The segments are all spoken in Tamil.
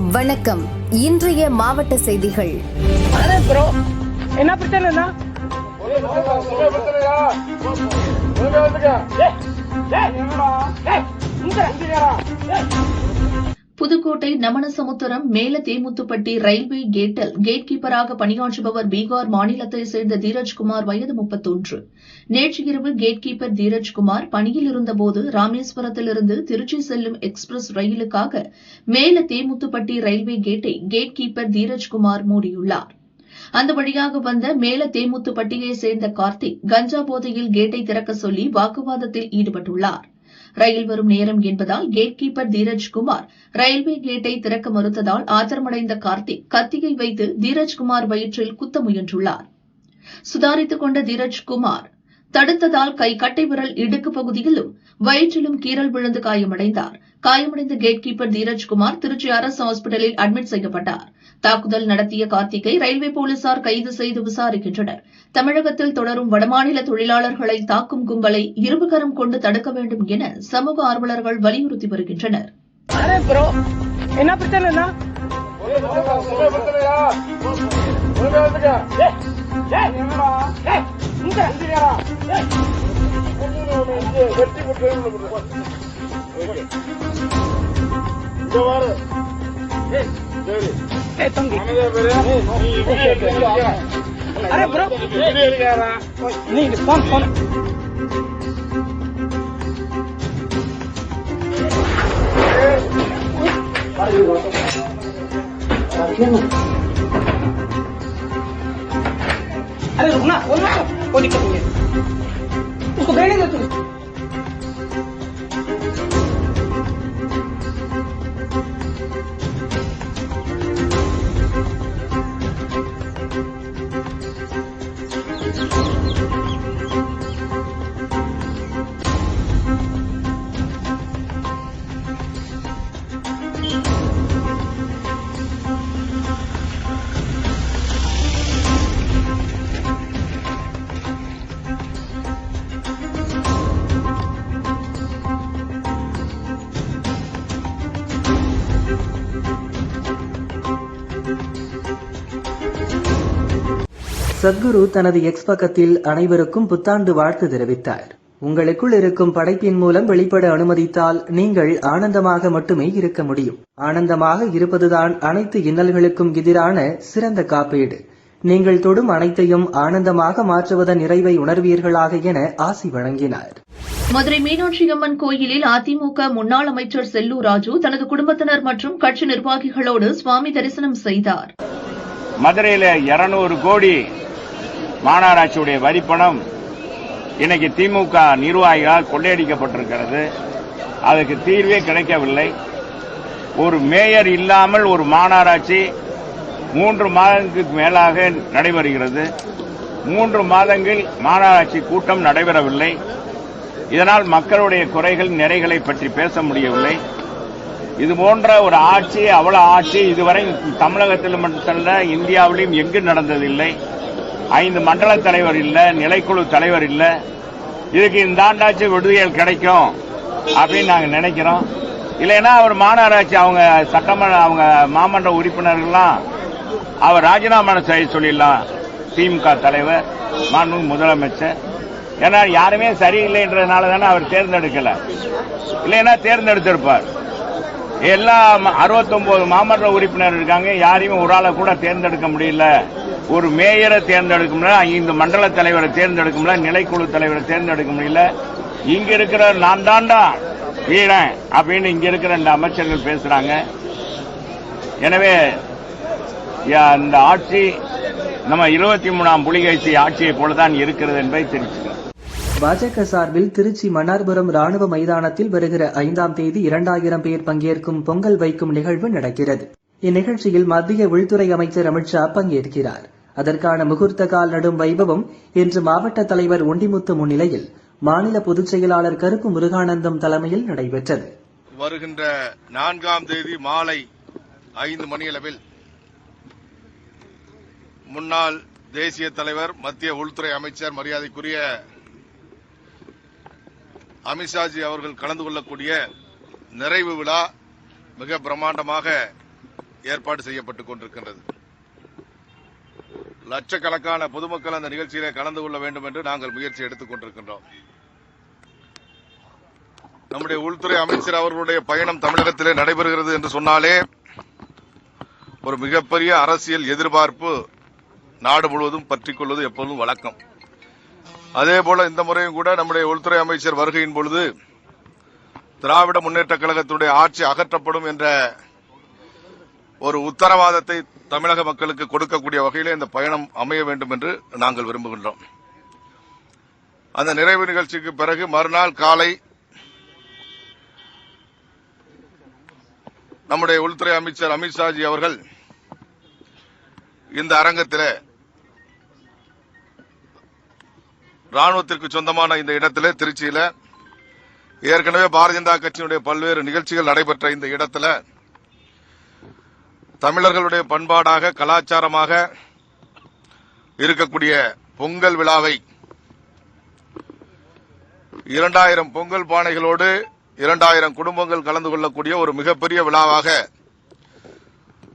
வணக்கம். இன்றைய மாவட்ட செய்திகள். என்ன பிரச்சனைனா புதுக்கோட்டை நமனசமுத்திரம் மேல தேமுத்துப்பட்டி ரயில்வே கேட்டில் கேட் கீப்பராக பணியாற்றுபவர் பீகார் மாநிலத்தை சேர்ந்த தீரஜ்குமார் வயது முப்பத்தொன்று. நேற்று இரவு கேட் கீப்பர் தீரஜ்குமார் பணியில் இருந்தபோது ராமேஸ்வரத்திலிருந்து திருச்சி செல்லும் எக்ஸ்பிரஸ் ரயிலுக்காக மேல தேமுத்துப்பட்டி ரயில்வே கேட்டை கேட் கீப்பர் தீரஜ்குமார் மூடியுள்ளார். அந்த வழியாக வந்த மேல தேமுத்துப்பட்டியை சேர்ந்த கார்த்திக் கஞ்சா போதையில் கேட்டை திறக்க சொல்லி வாக்குவாதத்தில் ஈடுபட்டுள்ளார். ரயில் வரும் நேரம் என்பதால் கேட் கீப்பர் தீரஜ்குமார் ரயில்வே கேட்டை திறக்க மறுத்ததால் ஆத்திரமடைந்த கார்த்திக் கத்தியை வைத்து தீரஜ்குமார் வயிற்றில் குத்த முயன்றுள்ளார். சுதாரித்துக் கொண்ட தீரஜ்குமார் தடுத்ததால் கை கட்டை விரல் இடுக்கு பகுதியிலும் வயிற்றிலும் கீறல் விழுந்து காயமடைந்தார். காயமடைந்த கேட் கீப்பர் தீரஜ்குமார் திருச்சி அரசு ஹாஸ்பிட்டலில் அட்மிட் செய்யப்பட்டார். தாக்குதல் நடத்திய கார்த்திகை ரயில்வே போலீசார் கைது செய்து விசாரிக்கின்றனர். தமிழகத்தில் தொடரும் வடமாநில தொழிலாளர்களை தாக்கும் கும்பலை இருபுகரம் கொண்டு தடுக்க வேண்டும் என சமூக ஆர்வலர்கள் வலியுறுத்தி வருகின்றனர். ஏய் தம்பி. ¡Ara, bro! ¡Ara, bro! ¡Ara, bro! ¡Ara, bro! Sadhguru தனது எக்ஸ் பக்கத்தில் அனைவருக்கும் புத்தாண்டு வாழ்த்து தெரிவித்தார். உங்களுக்குள் இருக்கும் படைப்பின் மூலம் வெளிப்பட அனுமதித்தால் நீங்கள் ஆனந்தமாக மட்டுமே இருக்க முடியும். ஆனந்தமாக இருப்பதுதான் அனைத்து இன்னல்களுக்கும் எதிரான சிறந்த காப்பீடு. நீங்கள் தொடும் அனைத்தையும் ஆனந்தமாக மாற்றுவதன் நிறைவை உணர்வீர்களாக என ஆசி வழங்கினார். மதுரை மீனாட்சி அம்மன் கோயிலில் அதிமுக முன்னாள் அமைச்சர் செல்லூர் ராஜு தனது குடும்பத்தினர் மற்றும் கட்சி நிர்வாகிகளோடு சுவாமி தரிசனம் செய்தார். மதுரையில 200 கோடி மாநகராட்சியுடைய வரிப்பணம் இன்னைக்கு திமுக நிர்வாகிகளால் கொள்ளையடிக்கப்பட்டிருக்கிறது. அதுக்கு தீர்வே கிடைக்கவில்லை. ஒரு மேயர் இல்லாமல் ஒரு மாநகராட்சி மூன்று மாதங்களுக்கு மேலாக நடைபெறுகிறது. மூன்று மாதங்கள் மாநகராட்சி கூட்டம் நடைபெறவில்லை. இதனால் மக்களுடைய குறைகள் நிறைகளை பற்றி பேச முடியவில்லை. இது போன்ற ஒரு ஆட்சி அவ்வளவு ஆட்சி இதுவரை தமிழகத்தில் மட்டுமல்ல இந்தியாவிலும் எங்கு நடந்ததில்லை. ஐந்து மண்டல தலைவர் இல்லை நிலைக்குழு தலைவர் இல்லை. இதுக்கு இந்த ஆண்டாச்சு விடுதிகள் கிடைக்கும் அப்படின்னு நாங்கள் நினைக்கிறோம். இல்லைன்னா அவர் மாநகராட்சி அவங்க சட்டமன்ற அவங்க மாமன்ற உறுப்பினர்கள்லாம் அவர் ராஜினாமா செய்ய சொல்லிடலாம். திமுக தலைவர் மாண்பு முதலமைச்சர். ஏன்னா யாருமே சரியில்லைன்றதுனால தானே அவர் தேர்ந்தெடுக்கல. இல்லைன்னா தேர்ந்தெடுத்திருப்பார். எல்லா அறுபத்தொன்பது மாமன்ற உறுப்பினர் இருக்காங்க. யாரையும் ஒரு ஆளை கூட தேர்ந்தெடுக்க முடியல. ஒரு மேயரை தேர்ந்தெடுக்க முடியல. ஐந்து மண்டல தலைவரை தேர்ந்தெடுக்க முடியல. நிலைக்குழு தலைவரை தேர்ந்தெடுக்க முடியல. இங்க இருக்கிற நான் தாண்டா வீரன் அப்படின்னு இங்க இருக்கிற ரெண்டு அமைச்சர்கள் பேசுறாங்க. எனவே யா- இந்த ஆட்சி நம்ம இருபத்தி மூணாம் புலிகைசி ஆட்சியை போலதான் இருக்கிறது என்பதை தெரிவிச்சுக்கிறோம். பாஜக சார்பில் திருச்சி மன்னார்புரம் ராணுவ மைதானத்தில் வருகிற ஐந்தாம் தேதி இரண்டாயிரம் பேர் பங்கேற்கும் பொங்கல் வைக்கும் நிகழ்வு நடக்கிறது. இந்நிகழ்ச்சியில் மத்திய உள்துறை அமைச்சர் அமித்ஷா பங்கேற்கிறார். அதற்கான முகூர்த்த கால் நடும் வைபவம் இன்று மாவட்ட தலைவர் ஒண்டிமுத்து முன்னிலையில் மாநில பொதுச் செயலாளர் கருப்பு முருகானந்தம் தலைமையில் நடைபெற்றது. வருகின்ற நான்காம் தேதி மாலை ஐந்து மணியளவில் முன்னாள் தேசிய தலைவர் மத்திய உள்துறை அமைச்சர் மரியாதைக்குரிய அமித்ஷாஜி அவர்கள் கலந்து கொள்ளக்கூடிய நிறைவு விழா மிக பிரம்மாண்டமாக ஏற்பாடு செய்யப்பட்டுக் கொண்டிருக்கின்றது. லட்சக்கணக்கான பொதுமக்கள் அந்த நிகழ்ச்சியிலே கலந்து கொள்ள வேண்டும் என்று நாங்கள் முயற்சி எடுத்துக் கொண்டிருக்கின்றோம். நம்முடைய உள்துறை அமைச்சர் அவர்களுடைய பயணம் தமிழகத்திலே நடைபெறுகிறது என்று சொன்னாலே ஒரு மிகப்பெரிய அரசியல் எதிர்பார்ப்பு நாடு முழுவதும் பற்றிக்கொள்வது எப்பொழுதும் வழக்கம். அதே போல இந்த முறையும் கூட நம்முடைய உள்துறை அமைச்சர் வருகையின் பொழுது திராவிட முன்னேற்ற கழகத்துடைய ஆட்சி அகற்றப்படும் என்ற ஒரு உத்தரவாதத்தை தமிழக மக்களுக்கு கொடுக்கக்கூடிய வகையிலே இந்த பயணம் அமைய வேண்டும் என்று நாங்கள் விரும்புகின்றோம். அந்த நிறைவு நிகழ்ச்சிக்கு பிறகு மறுநாள் காலை நம்முடைய உள்துறை அமைச்சர் அமித்ஷாஜி அவர்கள் இந்த அரங்கத்தில் ராணுவத்திற்கு சொந்தமான இந்த இடத்துல திருச்சியில ஏற்கனவே பாரதிய ஜனதா கட்சியினுடைய பல்வேறு நிகழ்ச்சிகள் நடைபெற்ற இந்த இடத்துல தமிழர்களுடைய பண்பாடாக கலாச்சாரமாக இருக்கக்கூடிய பொங்கல் விழாவை இரண்டாயிரம் பொங்கல் பானைகளோடு இரண்டாயிரம் குடும்பங்கள் கலந்து கொள்ளக்கூடிய ஒரு மிகப்பெரிய விழாவாக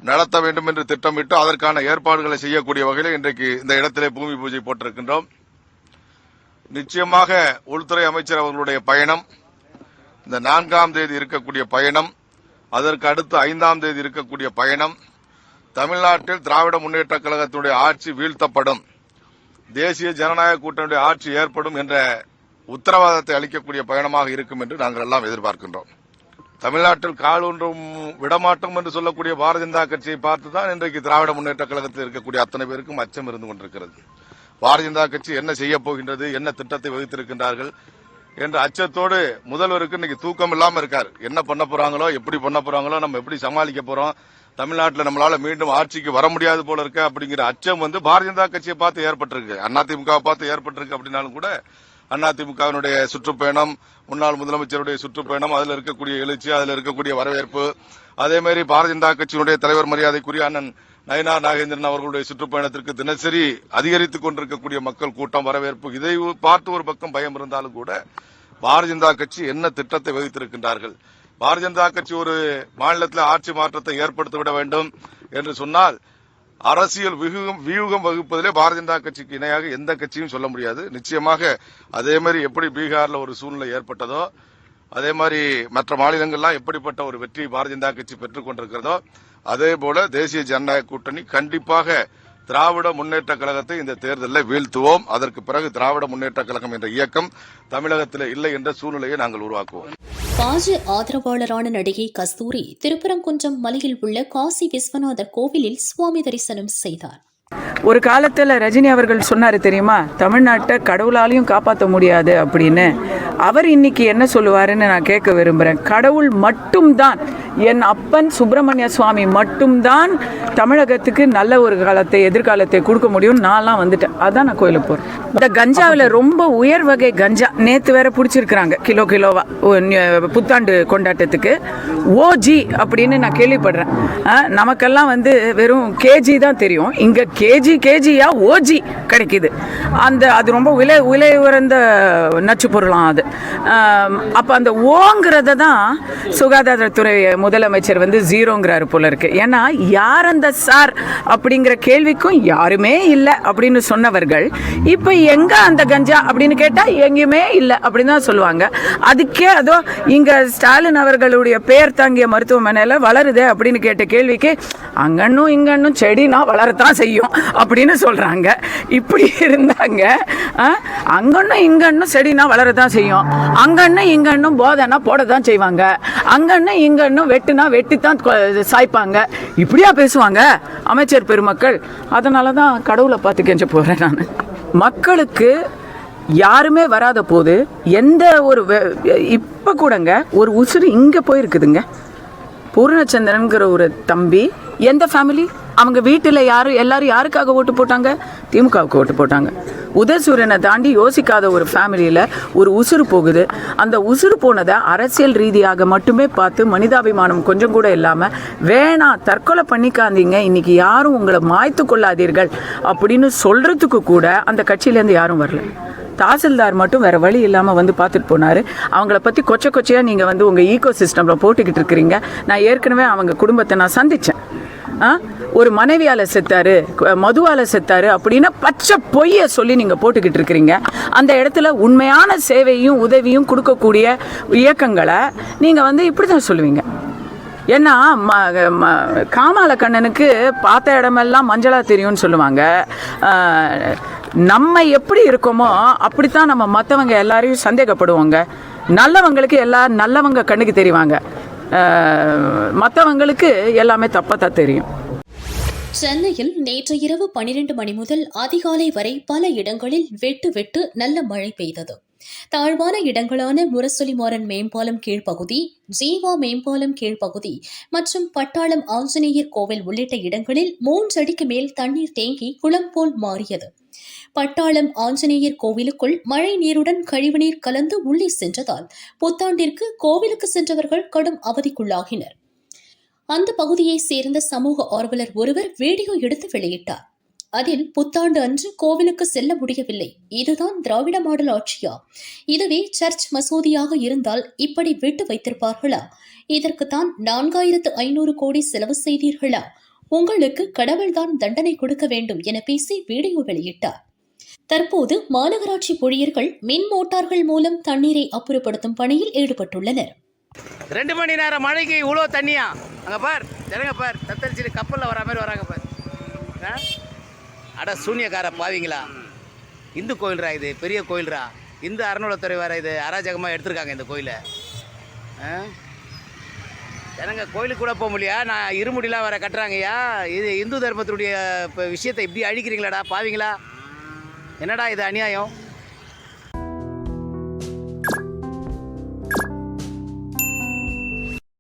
நடத்த வேண்டும் என்று திட்டமிட்டு அதற்கான ஏற்பாடுகளை செய்யக்கூடிய வகையில் இன்றைக்கு இந்த இடத்திலே பூமி பூஜை போட்டிருக்கின்றோம். நிச்சயமாக உள்துறை அமைச்சர் அவர்களுடைய பயணம் இந்த நான்காம் தேதி இருக்கக்கூடிய பயணம் அதற்கு அடுத்து ஐந்தாம் தேதி இருக்கக்கூடிய பயணம் தமிழ்நாட்டில் திராவிட முன்னேற்ற கழகத்தினுடைய ஆட்சி வீழ்த்தப்படும் தேசிய ஜனநாயக கூட்டணியுடைய ஆட்சி ஏற்படும் என்ற உத்தரவாதத்தை அளிக்கக்கூடிய பயணமாக இருக்கும் என்று நாங்கள் எல்லாம் எதிர்பார்க்கின்றோம். தமிழ்நாட்டில் கால் ஒன்றும் விடமாட்டோம் என்று சொல்லக்கூடிய பாரதிய ஜனதா கட்சியை பார்த்துதான் இன்றைக்கு திராவிட முன்னேற்ற கழகத்தில் இருக்கக்கூடிய அத்தனை பேருக்கும் அச்சம் இருந்து கொண்டிருக்கிறது. பாரதிய ஜனதா கட்சி என்ன செய்ய போகின்றது என்ன திட்டத்தை வகுத்திருக்கின்றார்கள் என்ற அச்சத்தோடு முதல்வருக்கு இன்னைக்கு தூக்கம் இல்லாமல் இருக்கார். என்ன பண்ண போறாங்களோ எப்படி பண்ண போறாங்களோ நம்ம எப்படி சமாளிக்க போறோம் தமிழ்நாட்டில் நம்மளால மீண்டும் ஆட்சிக்கு வர முடியாது போல இருக்க அப்படிங்கிற அச்சம் வந்து பாரதிய ஜனதா கட்சியை பார்த்து ஏற்பட்டிருக்கு. அதிமுக பார்த்து ஏற்பட்டிருக்கு அப்படின்னாலும் கூட அதிமுகவினுடைய சுற்றுப்பயணம் முன்னாள் முதலமைச்சருடைய சுற்றுப்பயணம் அதில் இருக்கக்கூடிய எழுச்சி அதில் இருக்கக்கூடிய வரவேற்பு அதே மாதிரி பாரதிய ஜனதா கட்சியினுடைய தலைவர் மரியாதைக்குரிய அண்ணன் நயனா நாகேந்திரன் அவர்களுடைய சுற்றுப்பயணத்திற்கு தினசரி அதிகரித்துக் கொண்டிருக்கக்கூடிய மக்கள் கூட்டம் வரவேற்பு. இதை பார்த்து ஒரு பக்கம் பயம் இருந்தாலும் கூட பாரதிய ஜனதா கட்சி என்ன திட்டத்தை வகித்திருக்கின்றார்கள்? பாரதிய ஜனதா கட்சி ஒரு மாநிலத்தில் ஆட்சி மாற்றத்தை ஏற்படுத்திவிட வேண்டும் என்று சொன்னால் அரசியல் வியூகம் வியூகம் வகுப்பதிலே பாரதிய ஜனதா கட்சிக்கு இணையாக எந்த கட்சியும் சொல்ல முடியாது. நிச்சயமாக அதே மாதிரி எப்படி பீகார்ல ஒரு சூழ்நிலை ஏற்பட்டதோ அதே மாதிரி மற்ற மாநிலங்கள்லாம் எப்படிப்பட்ட ஒரு வெற்றி பாரதிய ஜனதா கட்சி பெற்றுக் கொண்டிருக்கிறதோ அதே போல தேசிய ஜனநாயக கூட்டணி கண்டிப்பாக திராவிட முன்னேற்ற கழகத்தை இந்த தேர்தலில் வீழ்த்துவோம். அதற்கு பிறகு திராவிட முன்னேற்ற கழகம் என்ற இயக்கம் தமிழகத்தில் இல்லை என்ற சூழ்நிலையை நாங்கள் உருவாக்குவோம். பாஜ ஆதரவாளரான நடிகை கஸ்தூரி திருப்பரங்குன்றம் மலையில் உள்ள காசி விஸ்வநாதர் கோவிலில் சுவாமி தரிசனம் செய்தார். ஒரு காலத்தில் ரஜினி அவர்கள் சொன்னார் தெரியுமா? தமிழ்நாட்டை கடவுளாலையும் காப்பாற்ற முடியாது அப்படின்னு. அவர் இன்னைக்கு என்ன சொல்லுவாருன்னு நான் கேட்க விரும்புகிறேன் கடவுள் மட்டும்தான் என் அப்பன் சுப்பிரமணிய சுவாமி மட்டும்தான் தமிழகத்துக்கு நல்ல ஒரு காலத்தை எதிர்காலத்தை கொடுக்க முடியும் நான்லாம் வந்துட்டேன். அதான் நான் கோயிலுக்கு போகிறேன் இந்த கஞ்சாவில் ரொம்ப உயர் வகை கஞ்சா. நேற்று வேற பிடிச்சிருக்கிறாங்க கிலோ கிலோவா புத்தாண்டு கொண்டாட்டத்துக்கு. ஓஜி அப்படின்னு நான் கேள்விப்படுறேன். ஆ, நமக்கெல்லாம் வந்து வெறும் கேஜி தான் தெரியும். இங்கே கேஜி கேஜியாக ஓஜி கிடைக்கிது. அந்த அது ரொம்ப விலை விலை உயர்ந்த நச்சு பொருளாம் அது. அப்போ அந்த ஓங்கிறத தான் சுகாதாரத்துறை முதலமைச்சர் வந்து ஜீரோங்கிறாரு போல இருக்கு. ஏன்னா யார் அந்த சார் அப்படிங்கிற கேள்விக்கும் யாருமே இல்லை அப்படின்னு சொன்னவர்கள் இப்போ எங்க அந்த கஞ்சா அப்படின்னு கேட்டால் எங்கேயுமே இல்லை அப்படின்னு தான் சொல்லுவாங்க. அதுக்கே அதோ இங்க ஸ்டாலின் அவர்களுடைய பேர் தாங்கிய மருத்துவமனையில் வளருது அப்படின்னு கேட்ட கேள்விக்கு அங்கன்னும் இங்கன்னும் செடினா வளரத்தான் செய்யும். அப்படின்னு சொல்கிறாங்க இப்படி இருந்தாங்க. ஆ, அங்கன்னும் இங்கன்னும் செடினா தான் செய்யும். அங்கன்னும் இங்கன்னும் போதைனா போட தான் செய்வாங்க. அங்கன்னும் இங்கன்னும் வெட்டுனா வெட்டி தான் சாய்ப்பாங்க. இப்படியா பேசுவாங்க அமைச்சர் பெருமக்கள். அதனால தான் கடவுளை பார்த்து கெஞ்ச போகிறேன் நான். மக்களுக்கு யாருமே வராத போது எந்த ஒரு இப்போ கூடங்க ஒரு உசுறு இங்கே போயிருக்குதுங்க. பூர்ணச்சந்திரன்கிற ஒரு தம்பி எந்த ஃபேமிலி அவங்க வீட்டில் யாரும் எல்லாரும் யாருக்காக ஓட்டு போட்டாங்க? திமுகவுக்கு ஓட்டு போட்டாங்க. உதயசூரியனை தாண்டி யோசிக்காத ஒரு ஃபேமிலியில் ஒரு உசுறு போகுது. அந்த உசுறு போனதை அரசியல் ரீதியாக மட்டுமே பார்த்து மனிதாபிமானம் கொஞ்சம் கூட இல்லாமல் வேணாம் தற்கொலை பண்ணிக்காதீங்க. இன்னைக்கு யாரும் உங்களை மாய்த்து கொள்ளாதீர்கள். அப்படின்னு சொல்கிறதுக்கு கூட அந்த கட்சியிலேருந்து யாரும் வரல. தாசில்தார் மட்டும் வேற வழி இல்லாமல் வந்து பார்த்துட்டு போனார். அவங்கள பற்றி கொச்ச கொச்சையாக நீங்கள் வந்து உங்கள் ஈகோ சிஸ்டமில் போட்டுக்கிட்டு இருக்கிறீங்க. நான் ஏற்கனவே அவங்க குடும்பத்தை நான் சந்தித்தேன் ஒரு மனைவியால் செத்தாரு மதுவால் செத்தாரு அப்படின்னு பச்சை பொய்யை சொல்லி நீங்கள் போட்டுக்கிட்டு இருக்கிறீங்க. அந்த இடத்துல உண்மையான சேவையும் உதவியும் கொடுக்கக்கூடிய இயக்கங்களை நீங்கள் வந்து இப்படி தான் சொல்லுவீங்க. ஏன்னா காமால கண்ணனுக்கு பார்த்த இடமெல்லாம் மஞ்சளாக தெரியும்னு சொல்லுவாங்க. நம்ம எப்படி இருக்கோமோ அப்படித்தான் நம்ம மற்றவங்க எல்லாரையும் சந்தேகப்படுவோங்க. நல்லவங்களுக்கு எல்லாம் நல்லவங்க கண்ணுக்கு தெரிவாங்க. மற்றவங்களுக்கு எல்லாமே தப்பாக தான் தெரியும். சென்னையில் நேற்று இரவு பனிரெண்டு மணி முதல் அதிகாலை வரை பல இடங்களில் வெட்டு வெட்டு நல்ல மழை பெய்தது. தாழ்வான இடங்களான முரசொலிமாறன் மேம்பாலம் கீழ்ப்பகுதி ஜீவா மேம்பாலம் கீழ்ப்பகுதி மற்றும் பட்டாளம் ஆஞ்சநேயர் கோவில் உள்ளிட்ட இடங்களில் மூன்றடிக்கு மேல் தண்ணீர் தேங்கி குளம் போல் மாறியது. பட்டாளம் ஆஞ்சநேயர் கோவிலுக்குள் மழை நீருடன் கழிவுநீர் கலந்து உள்ளே சென்றதால் புத்தாண்டிற்கு கோவிலுக்கு சென்றவர்கள் கடும் அவதிக்குள்ளாகினர். அந்த பகுதியைச் சேர்ந்த சமூக ஆர்வலர் ஒருவர் வீடியோ எடுத்து வெளியிட்டார். அதில் புத்தாண்டு அன்று கோவிலுக்கு செல்ல முடியவில்லை. இதுதான் திராவிட மாடல் ஆட்சியா? இதுவே சர்ச் மசூதியாக இருந்தால் இப்படி விட்டு வைத்திருப்பார்களா? இதற்குத்தான் நான்காயிரத்து ஐநூறு கோடி செலவு செய்தீர்களா? உங்களுக்கு கடவுள்தான் தண்டனை கொடுக்க வேண்டும் என பேசி வீடியோ வெளியிட்டார். தற்போது மாநகராட்சி ஊழியர்கள் மின் மோட்டார்கள் மூலம் தண்ணீரை அப்புறப்படுத்தும் பணியில் ஈடுபட்டுள்ளனர். ரெண்டு மணி நேரம் மழைக்கு இவ்வளோ தண்ணியா? அங்கே பார் ஜனங்க பார். தத்தரிச்சிட்டு கப்பலில் வர மாதிரி வராங்க பார்? அட சூனியக்கார பாவிங்களா? இந்து கோயில்ரா இது பெரிய கோயில்ரா? இந்து அறநிலைத்துறை வேற இது அராஜகமாக எடுத்திருக்காங்க இந்த கோயிலை. ஆ? ஜனங்க கோயிலுக்கு கூட போக முடியா? நான் இருமுடிலாம் வேற கட்டுறாங்கய்யா. இது இந்து தர்மத்துடைய இப்போ விஷயத்தை இப்படி அழிக்கிறீங்களாடா பாவிங்களா? என்னடா இது அநியாயம்?